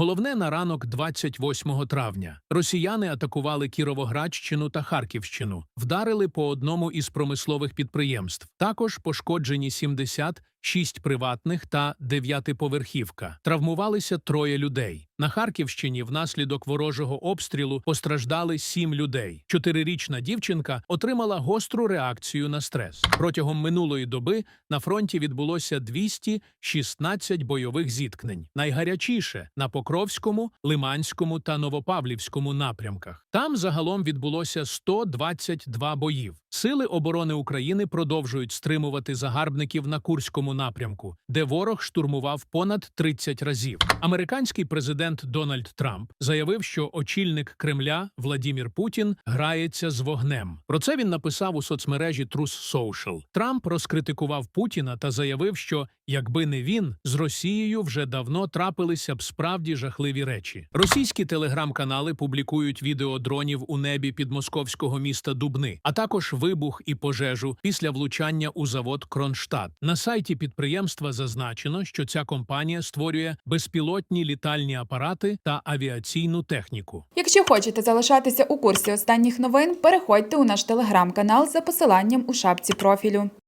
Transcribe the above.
Головне на ранок 28 травня. Росіяни атакували Кіровоградщину та Харківщину, вдарили по одному із промислових підприємств. Також пошкоджені 76 приватних та дев'ятиповерхівка. Травмувалися троє людей. На Харківщині внаслідок ворожого обстрілу постраждали сім людей. Чотирирічна дівчинка отримала гостру реакцію на стрес. Протягом минулої доби на фронті відбулося 216 бойових зіткнень. Найгарячіше на Покровському, Лиманському та Новопавлівському напрямках. Там загалом відбулося 122 боїв. Сили оборони України продовжують стримувати загарбників на Курському напрямку, де ворог штурмував понад 30 разів. Американський президент Дональд Трамп заявив, що очільник Кремля Владімір Путін грається з вогнем. Про це він написав у соцмережі Truth Social. Трамп розкритикував Путіна та заявив, що якби не він, з Росією вже давно трапилися б справді жахливі речі. Російські телеграм-канали публікують відео дронів у небі підмосковського міста Дубни, а також вибух і пожежу після влучання у завод Кронштадт. На сайті підприємства зазначено, що ця компанія створює безпілотні літальні апарати та авіаційну техніку. Якщо хочете залишатися у курсі останніх новин, переходьте у наш телеграм-канал за посиланням у шапці профілю.